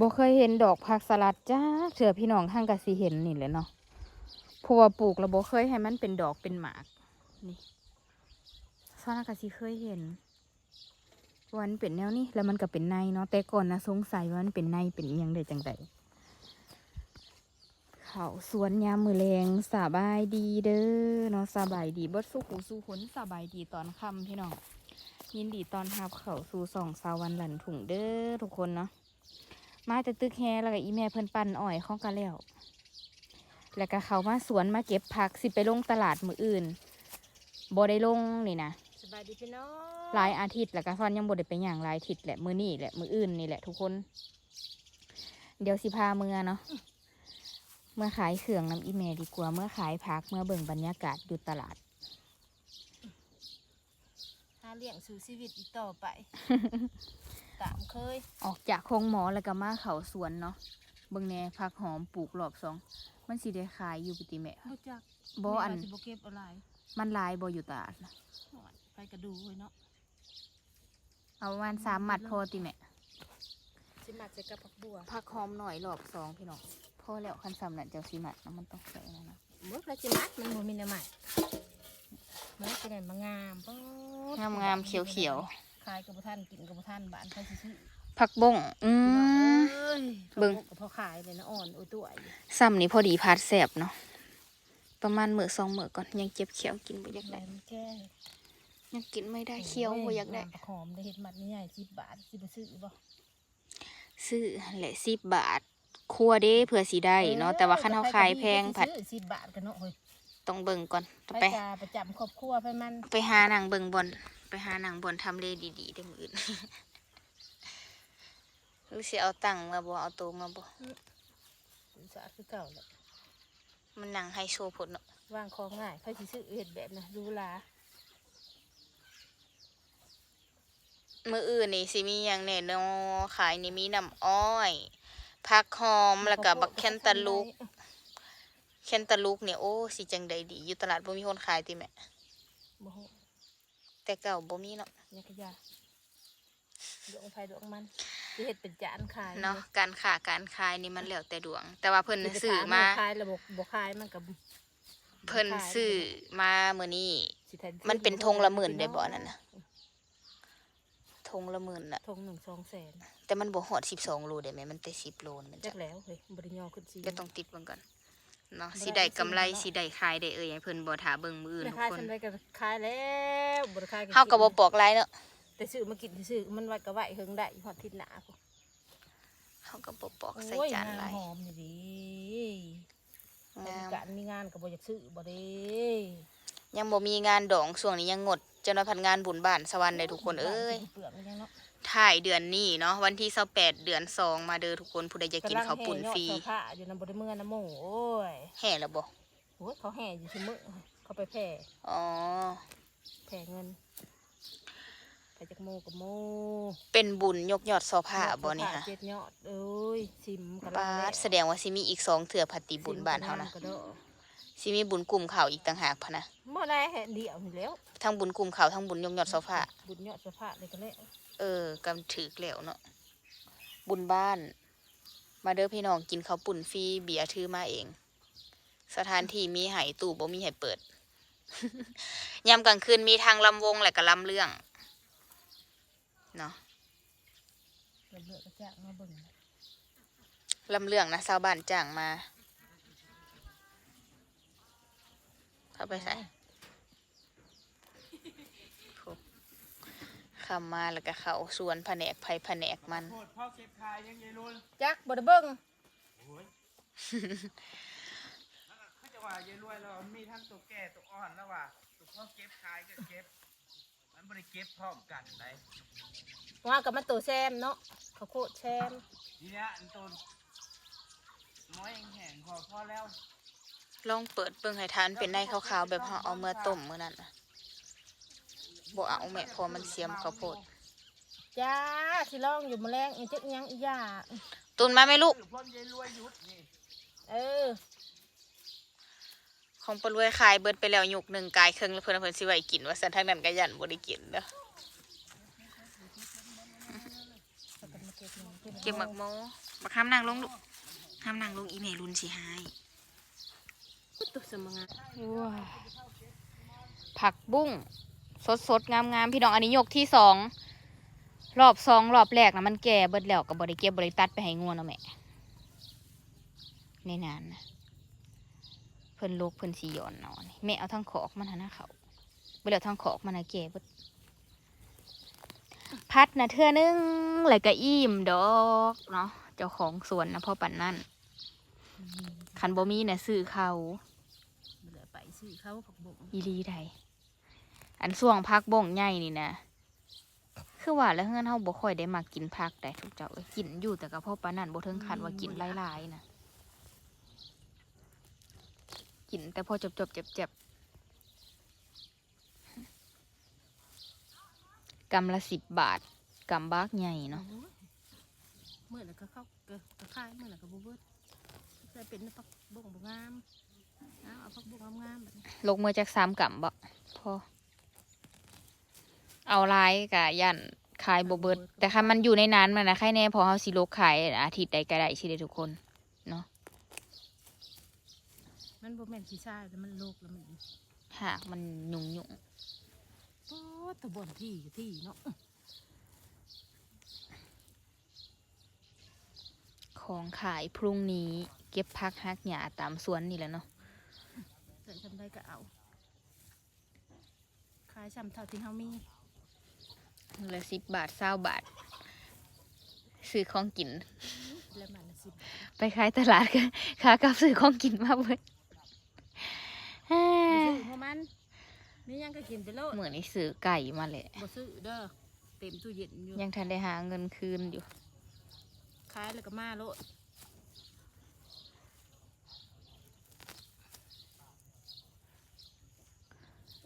บ่เคยเห็นดอกผักสลัดจ้าเถื่อพี่น้องห้างกะสิเห็นนี่แหละเนาะเพราะว่าปลูกแล้วบ่เคยให้มันเป็นดอกเป็นหมากนี่ซ้อนกะสิเคยเห็นวันเป็นแนวนี้แล้วมันก็เป็นในเนาะแต่ก่อนนะสงสัยว่ามันเป็นในเป็นยังได้จังใดเขาสวนยามมือแรงสบายดีเด้อเนาะสบายดีบดสู้หูสู้ขนสบายดีตอนค่ำพี่น้องยินดีตอนทับเขาสู่สองสาววันหลันถุงเด้อทุกคนเนาะ มาแต่ตึกแฮแล้วก็อีแม่เพิ่นปั่นอ้อยเข้ากันแล้วแล้วก็เขามาสวนมาเก็บผักสิไปลงตลาดมืออื่นบ่ได้ลงนี่นะสบายดีพี่น้องหลายอาทิตย์แล้วก็ซ่อนยังบ่ได้ไปอย่างหลายอาทิตย์แหละมือนี่แหละมืออื่นนี่แหละทุกคน เดี๋ยวสิพาเมื่อเนาะเมื่อขายเครื่องน้ำอีแม่ดีกว่า เมื่อขายผักเมื่อเบิ่งบรรยากาศอยู่ตลาดหาเลี้ยงสู่ชีวิตอีกต่อไป ตามเคย ออกจากคลองหมอแล้วก็มาเขาสวนเนาะเบิ่งแหน่ผักหอมปลูกรอบสอง มันสิได้ขายอยู่ปติแม่ บ่จักบ่อัน แม่ว่าสิบ่เก็บอะไรมันหลายบ่อยู่ตลาดนะไปกระดูเลยเนาะเอาประมาณสามหมัดพอติแม่ สิมาใส่กับผักบัวผักหอมหน่อยรอบสองพี่น้องพอแล้วคันสำนันเจ้าสีหมัดนะมันต้องใส่นะนะเมื่อไรสิมัดมันบ่มีน้ำใหม่มันสิได้มางามป๊ดงามงามๆเขียวเขียวขายกับบ่ทันกินกับบ่ทันบ้านเขาสิซื้อๆผักบงอืมเอ้ยเบิ่งก็พอขายเลยนะอ่อนโอ้ยตัวอยู่ซ้ำนี่พอดีพัดแสบเนาะประมาณมือสองมือก่อนยังเจ็บเขียวกินบ่อยากแหลได้มแก้ยังกินไม่ได้เคี้ยวบ่อยากได้น้ำผักหอมได้เฮ็ดมัดใหญ่10บาทสิบ่ซื้อบ่ซื้อแหละสิบบาทครัวเด้เผื่อสีได้เนาะแต่ว่าคันเขาขายแพงผัดสิบบาทกันเนาะเฮ้ยต้องเบิ่งก่อนไปไปจาประจำครอบครัวไปมันไปหาหนังเบิ่งบอล ไปหาหนังบอลทำเลดีๆเด้อมืออื่นหรือสิเอาตังค์มาบ่เอาโตวมาบ่สะอาดคือเก่าแหละมันหนังไฮโซผลเนาะวางของง่ายเขาสิซื้อเห็ดแบบนะดูลามืออื่นนี่สิมีอย่างแน่เนอขายนี่มีน้ำอ้อยผักหอมแล้วก็บักแคนตาลูกแคนตาลูกเนี่ยโอ้สิจังใดดี อยู่ตลาดบ่มีคนขายติแม่บ่ฮู้ แต่เก่าบ่มีเนาะยากยาดวงไฟดวงมันสิเห็ดเป็นจานขายเนาะการค้าการขายนี่มันแล้วแต่ดวง แต่ว่าเพิ่นสิไปซื้อขยมาขายระบบบ่ขายมันกับเพิ่นซื้อมามื้อนี้สิแทมันเป็นธงละหมื่นได้บ่นั่นน่ะทงละหมื่นน่ะธงหนึ่งสองแสนแต่มันบ่ฮอด12โลได้ไหมมันแต่10โลนี่มันจัจะกแล้วเฮ้ยบริยอขึ้นสิก็ต้องติดเบิ่งก่อน เนาะบ่ได้สิได้กำไรไปซื้อเนาะสิได้ขายได้เอ่ยให้เพิ่นบ่ท่าเบิ่งมื้ออื่นไม่ทุกขายคนฉันได้ก็ขายแล้วบ่ได้ขายเฮาก็บ่ปอกหลายเนาะแต่ซื้อมากินซื้อมันไว้ก็ไว้เฮิงได้ฮอดทิศหน้าพุ่นเฮาก็บ่ปอกใส่โอ้ยจานงหลายหอมนี่ดิงามการมีงานก็บ่อยากซื้อบ่เด้ยังบ่มีงานดองช่วงนี้ยังงดเจ้าหน้าพันงานบุญบ้านสวรรค์ได้ทุกคนเอ้ยเปลือกมันยังเนาะถ่ายเดือนนี้เนาะวันที่28เดือนสองมาเด้อทุกคนผู้ใดจะกินข้าวปุ่นฟรีกำลังแห่ยอดเสื้อผ้าอยู่นำบ่ได้เมื่อน้ำหมู่โอ้ยแห่แล้วบ่โอ้ยเขาแห่อยู่ซุมื้อเขาไปแผ่อ๋อแผ่เงินไปจากหมู่กับหมู่เป็นบุญยกยอดซอผ้าบ่นี่เสื้อฮะผ้าเจ็ดยอดเอ้ยซิมกำลังปาดแสดงว่าสิมีอีกสองเถื่อพัตติบุญบ้านเฮานะ สิมีบุญกลุ่มข่าวอีกต่างหากพะนะบ่ได้แห่เดียวนี่แล้วทั้งบุญกลุ่มข่าวทั้งบุญยกยอดซอผ้าบุญยอดเสื้อผ้าเลยก็แล้วเออกำถือแล้วเนาะบุญบ้าน มาเด้อพี่น้องกินข้าวปุ่นฟรีเบียร์ถือมาเอง สถานที่มีให้ตู้บ่มีให้เปิด ยามกลางคืนมีทางลำวงและก็ลำเรื่องเนาะเลือกก็จ้างมาเบิ่งลำเรื่องนะชาวบ้านจ้างมา เข้าไปใส่โถ่คำมาแล้วก็เขาสวนแผนกไผ่แผนกมัน โคตรพ่อเก็บขายยังไงรุ่นจักบ่ได้เบิ่งโอ้ยเขาจะว่ายายรวยเรามีทั้งตัวแก่ตัวอ่อนแล้วว่าตัวพ่อเก็บขายก็เก็บ มันบริเก็บพร้อมกันไหนว่ากับมันตัวแซมเนาะข้าวโพดแซมทีเนี้ยอันตัวน้อยแห้งๆพอพอแล้ว ลองเปิดเบิ่งให้ทานเป็นในขาวๆแบบเราเอาเมื่อต้มมื้อนั้นน่ะบ่เอาแม่เพอมันเสียมข้าวโพดจ้าสิลองอยู่แมลงอีจักยังอีหย่าตุนมาไหมลูกคือพ่อยายรวยหยุดนี่เออ ของปลารวยขายเบิดไปแล้วหยุกหนึ่งกายเครื่องแล้วเพิ่นเอาเพิ่นสิไว้กินว่าซั่นทางนั้นก็ยันบ่ได้กินเด้อเก็บหมักโมบักห้ามนั่งลงลูกห้ามนั่งลงอีเมลุนสิหาย ตัวสมงานว้าผักบุ้ง สดสดๆงามงามๆพี่น้องอันนี้ยกที่สองรอบสองรอบแรกนะมันแก่เบิดแล้วกับบริเก็บบริตัดไปให้งัวเนาะแม่ในนานนะเพิ่นโลกเพิ่นสีหย่อนนาะนี่แม่เอาทั้งขอกมันหน้าเขาเบิดแล้วทั้งขอกมันนะแก่เบิดพัดนะเทื่อนึงแล้วก็อิ่มดอกเนาะเจ้าของสวนนะพ่อปั่นนั่นคันบ่มีนะซื้อเขา ซื้อเขาผักบงอีหลีไดอันส่วงพักบ่งใหญ่นี่นะคือว่าแล้วเฮือนเฮาบ่ค่อยได้มากินผักได้ทุกเจ้าเอ้ยกินอยู่แต่ก็พอปานนั้นบ่ถึงขั้นว่ากินหลายๆนะกินแต่พอจบๆเจ็บๆกำละสิบบาทกำบากใหญ่เนาะโอ้ยเมื่อแล้วก็เข้าเกก็คายเมื่อแล้วก็บ่เบิดใส่เป็นผักบงบ่งาม เอาเอาผักบงงามๆแบบนี้ลงมือจากสามกำบ่พอ เอาหลายกะยันขายบ่เบิด แต่คันมันอยู่ในนั้นมันนะใครแน่พอเฮาสิโลกขายอาทิตย์ใดก็ได้สิเด้ทุกคนมันบ่แม่นขี้ทรายแต่มันโลกแล้วมันหากมันยุ่งยุ่งโอ้ตะบ่นที่กับที่เนาะของขายพรุ่งนี้เก็บพักฮักหยาตามสวนนี่แหละเนาะใส่ทำได้ ก็เอา ขายซ้ำเท่าที่เฮามีเหลือสิบบาทเศร้าบาท ซื้อของกิน แล้วมันละสิบไปขายตลาดกันขากลับซื้อของกินมาเว้ยบ่ซื้อเพราะมันมีหยังก็กินไปโลดเหมือนนี่ซื้อไก่มาแหละบ่ซื้อเด้อเต็มตู้เย็นอยู่ยังทันได้หาเงินคืนอยู่ ขายแล้วก็มาโลด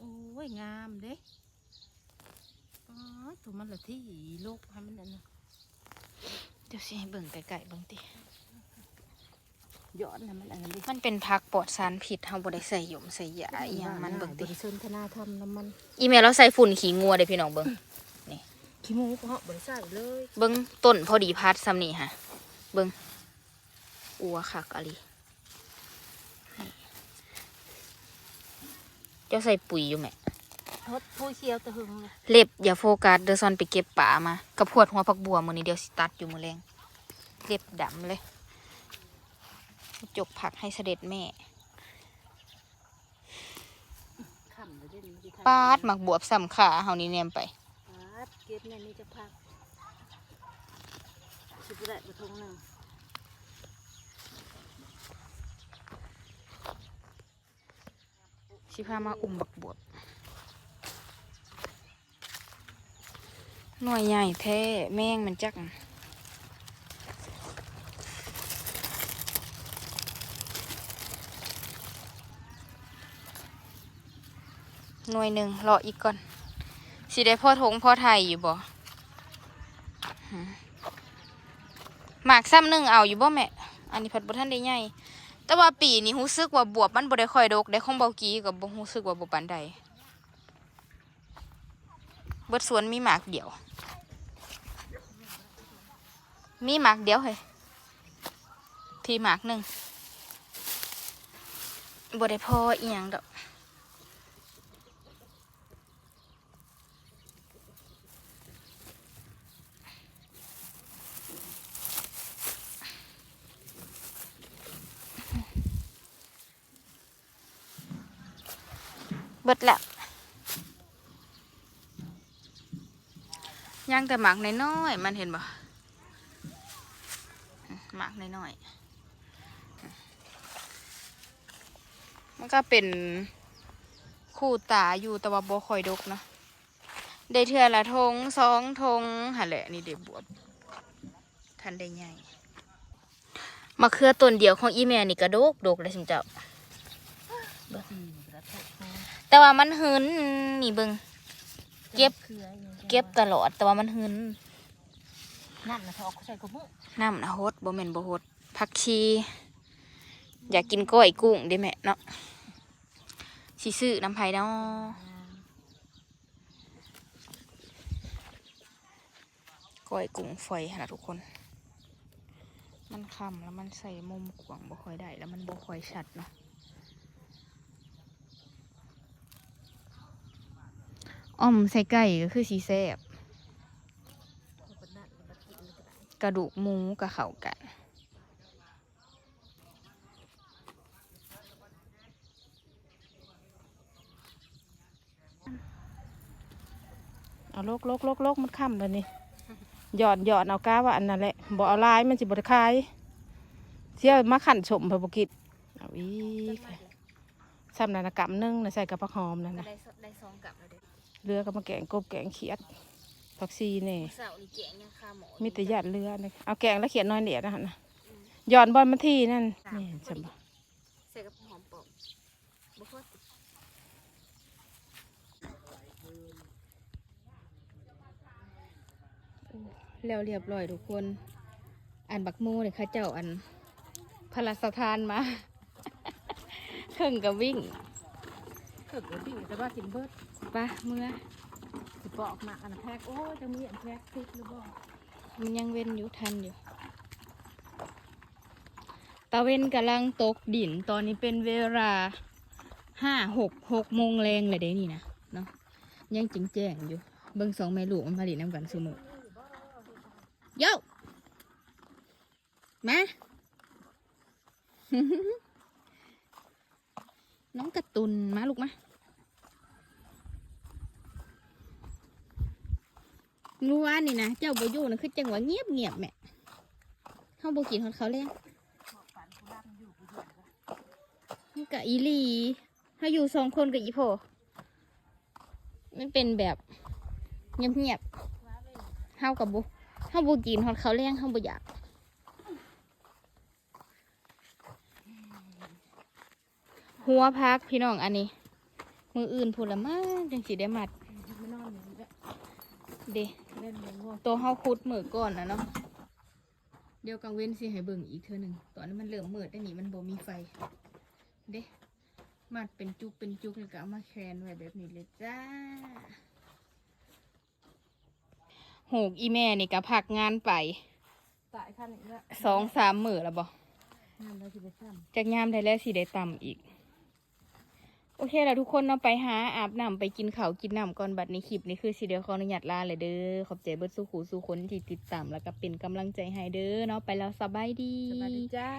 โอ้ยงามเด้อ๋อตัวมันละที่โลกให้มันอันนั้นเดี๋ยวสิให้เบิ่งไก่ๆเบิ่งติย้อนให้มันอันนั้นดิมันเป็นผักปลอดสารพิษเฮาบ่ได้ใส่หยมใส่ยาอีหยังมันเบิ่งติบริสนทนาธรรมน้ำมัน อีเมลเราใส่ฝุ่นขี้งัวเด้อพี่น้องเบิ่งขี้หมูก็เหาะบริใส่เลย เบิ่งต้นพอดีพัดซ้ำนี่ฮะเบิ่งอัวคักอะลีนี่ จ้าใส่ปุ๋ยอยู่แหมทดผู้เชียวตะหึงเลยเล็บอย่าโฟกัสเดยวซอนไปเก็บป่ามากระพวดหัวผักบัวมือนี้เดียวสิตัดอยู่มือแรงเล็บดำเลย จกผักให้เสด็จแม่ขำเลยเด้นี่สิทำปาดหมักบวบสำขาเฮานี่แนมไปปาดเก็บเนี่ยนี่จะพักสิบได้กระทงหนึ่ง สิพามาอุ่มบักบวบหน่วยใหญ่แท้แม่งมันจักหน่วยหนึ่งรออีกก่อนสิได้พ่อทงพ่อไทยอยู่บ่หมากซ้ำหนึ่งเอาอยู่บ่แม่ อันนี้ผัดบ่ท่านได้ใหญ่ แต่ว่าปีนี้รู้สึกว่าบวบมันบ่ได้ค่อยดกได้ของเบากี้กับบ่รู้สึกว่าบ่ปานใดเบิดสวนมีหมากเดียว มีหมากเดียวเฮ้ยพี่หมากหนึ่งบ่ได้พออีหยังดอก บิดแล้วยังแต่หมากน้อยๆมันเห็นบ่หมากน้อยๆมันก็เป็นคู่ตาอยู่แต่ว่าบ่คอยดกเนาะได้เทื่อละทงสองทงหั่นแหละนี่เด็บวบทันได้ใหญ่มะเขือต้นเดียวของอีแม่นี่ก็ดกดกเลยสิเจ้า แต่ว่ามันหืนนี่เบิงเก็บเครืออย่างงี้ยเก็บตลอด แต่ว่ามันหืนนั่นนะเขาเอาใส่กระมุกน้ำนะฮดบ่แม่นบ่ฮดผักชีอยากกินก้อยกุ้งเด้แม่เนาะสิซื้อน้ำไผ่เนาะก้อยกุ้งฝอยหั่นนะทุกคน มันคำแล้วมันใส่มุมกว้างบ่ค่อยได้แล้วมันบ่ค่อยชัดเนาะ อ่อมใส่ไก่ก็คือสีแซ่บกระดูกหมูกับเข่ากันเอาโลกโลกโลกโลกมันค่ำแล้วนี่หยอดหยอดเอาก้าว่าอันนั้นแหละบ่เอาลายมันสิบ่ได้คายเที่ยวมาขันชมเพอบ่กินเอาอีกซ้ำนันนะกำนึงนะใส่กับผักหอมนั่นนะได้ได้ซองกลับแล้วเด้ เรือก็มาแกงกบแกงเขียดผักซีนี่เสาร์นี่แกงยังคาหมอมีแต่หยาดเรือนะเอาแกงแล้วเขียนน้อยเดียดนะฮะนะหย่อนบอลมาที่นั่นนี่ใช่ปะใส่กับหอมปอกบ่ค่อยแล้วเรียบร้อยทุกคน อันบักมูเนี่ยเข้าเจ้าอันพระราชทานมาเครื่องกับวิ่งเกิดวิ่งแต่ว่ากินเบิด ปะเมื่อสิปอกมาอันแพกโอ้จะมีอันแพกพริกหรือบ่มันยังเว้นอยู่ทันอยู่ตะเว้นกำลังตกดินตอนนี้เป็นเวลาห้าหกหกโมงแรงเลยเด้นี่นะเนาะยังจิงแจ้งอยู่ เบิ่งสองแม่ลูกมันผลิตน้ำกันสมุโย่มาน้องการะตุนมาลูกมา งูว่านี่นะเจ้าโบอยู่นะคือจังหวะเงียบเงียบแม่เขาโบกินของเขาเลี้ยงมันกับอีลีถ้าอยู่สองคนกับอีโพมันเป็นแบบเงียบเงียบๆเฮากับโบเฮาโบกินของเขาเลี้ยงเฮาโบอยากหัวพักพี่น้องอันนี้ มืออื่นพูดละมาจังสีได้มัดเด เล่นเล่นง่วงตัวเฮาคุดมือก่อนนะเนาะเดี๋ยวกลางเว้นสิให้เบิ่งอีกเทื่อหนึ่งตอนนี้มันเริ่มมืดได้วนี่มันบ่มีไฟ เด้มัดเป็นจุกเป็นจุกแล้วก็เอามาแคนไว้แบบนี้เลยจ้าโหกอีแม่นี่ก็พักงานไปตายขั้นอีกแล้วสองสามมื้อแล้วบ่งานเราจะไปซ้จากยามได้แล้วสิได้ต่ำอีก โอเคแล้วทุกคนเนาะไปหาอาบน้ำไปกินข้าวกินน้ำก่อนบัดนี้คลิปนี้คือสิเดียวขออนุญาตลาเลยเด้อขอบใจเบิดสู้ขู่สู้คนที่ติดตามแล้วก็เป็นกำลังใจให้เด้อเนาะไปแล้วสบายดีำสบายดีจ้า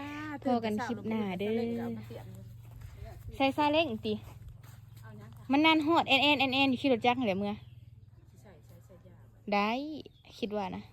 พอกันคลิปหน้าเด้อเล่นกับมาเสียบอยู่ใส่ซาเล้งติเอายังค่ะมันนานฮอดแอนแอนแอนแอนอยู่ขี่รถจักรเหรอเมื่อใส่ใส่ใส่ยาได้คิดว่านะเ